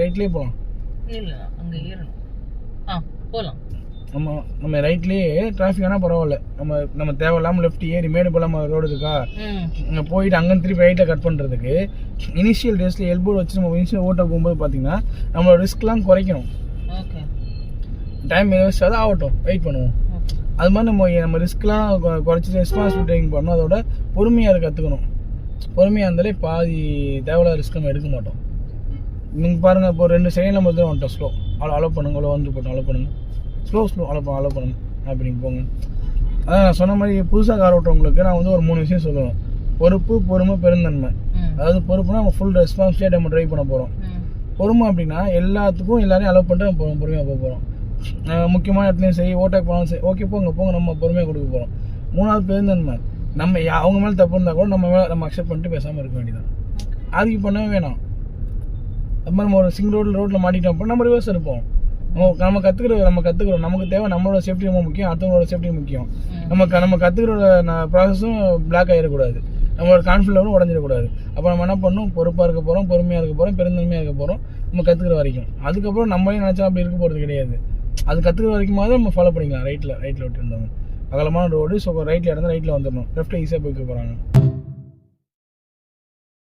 ரைட்லேயே போகலாம் இல்ல அங்க ஏறணும். ஆ போலாம். நம்ம நம்ம ரைட்லேயே டிராஃபிக் ஆனால் பரவாயில்ல. நம்ம நம்ம தேவையில்லாமல் லெஃப்ட் ஏறி மேடு போலாமல் ரோடு இருக்கா? அங்கே போயிட்டு அங்கேருந்து திருப்பி ரைட்டில் கட் பண்ணுறதுக்கு இனிஷியல் டேஸில் எல்போர்டு வச்சு நம்ம இனிஷியல் ஓட்ட போகும்போது பார்த்தீங்கன்னா நம்மளோட ரிஸ்க்லாம் குறைக்கணும். டைம் வேஸ்ட் ஆகட்டும். வெயிட் பண்ணுவோம். அது மாதிரி நம்ம நம்ம ரிஸ்க்லாம் குறைச்சி ரெஸ்பான்சிபிள் டேக்கிங் பண்ணணும். அதோட பொறுமையாக கற்றுக்கணும் பொறுமையாக இருந்தாலே பாதி தேவையில்லாத ரிஸ்க் நம்ம எடுக்க மாட்டோம். நீங்கள் பாருங்கள் இப்போ ரெண்டு செகண்ட் நம்ம தான் வந்துட்டோம் ஸ்லோ அலோ அலோ பண்ணுங்க அலோ வந்து போட்டோம் அலோ பண்ணுங்க. ஸ்லோ ஸ்லோ அலோ அலோ பண்ணுங்க. அப்படி நீங்கள் போங்க. அதான் நான் சொன்ன மாதிரி புதுசாக கார் ஓட்டுறவங்களுக்கு நான் வந்து ஒரு மூணு விஷயம் சொல்லுவேன். பொறுப்பு பொறுமை பெருந்தன்மை. அதாவது பொறுப்புனா நம்ம ஃபுல் ரெஸ்பான்சிபிலிட்டி நம்ம ட்ரைவ் பண்ண போகிறோம் பொறுமை அப்படின்னா எல்லாத்துக்கும் எல்லாரையும் அலோவ் பண்ணிட்டு நம்ம பொறு- பொறுமையாக போக போகிறோம் முக்கியமான இடத்துலையும் சரி ஓட்டை போனாலும் சரி ஓகே போங்க போங்க நம்ம பொறுமையாக கொடுக்க போகிறோம் மூணாவது பெருந்தன்மை. நம்ம அவங்க மேலே தப்பு இருந்தால் கூட நம்ம மேலே நம்ம அக்செப்ட் பண்ணிட்டு பேசாமல் இருக்க வேண்டியதான் ஆர்கியூ பண்ணவே வேணாம். அது மாதிரி நம்ம ஒரு சிங்கிள் ரோட்டில் ரோட்டில் மாட்டிட்டோம் அப்போ நம்ம ரிவர்ஸ் இருப்போம் நம்ம நம்ம கற்றுக்கிற நம்ம கற்றுக்குறோம் நமக்கு தேவை நம்மளோட சேஃப்டி ரொம்ப முக்கியம் அடுத்தவங்களோட சேஃப்டி முக்கியம். ம். நம்ம கற்றுக்கிற ப்ராசஸும் பிளாக் ஆகிடக்கூடாது நம்மளோட கான்ஃபிடன்ஸும் உடஞ்சிடக்கூடாது. அப்போ நம்ம என்ன பண்ணணும்? பொறுப்பாக இருக்க போகிறோம் பொறுமையாக இருக்க போகிறோம் பெருந்தன்மையாக இருக்க போகிறோம் நம்ம கற்றுக்கிற வரைக்கும். அதுக்கப்புறம் நம்மளே நினச்சா அப்படி இருக்க போகிறது கிடையாது. அது கற்றுக்கிற வரைக்குமாவது நம்ம ஃபாலோ பண்ணிக்கலாம். ரைட்டில் ரைட்டில் விட்டு இருந்தவங்க அகலமான ரோடு ஸோ ரைட்டில் இடந்தா ரைட்டில் வந்துடணும். லெஃப்ட்டில் ஈஸியாக போய்க்க போகிறாங்க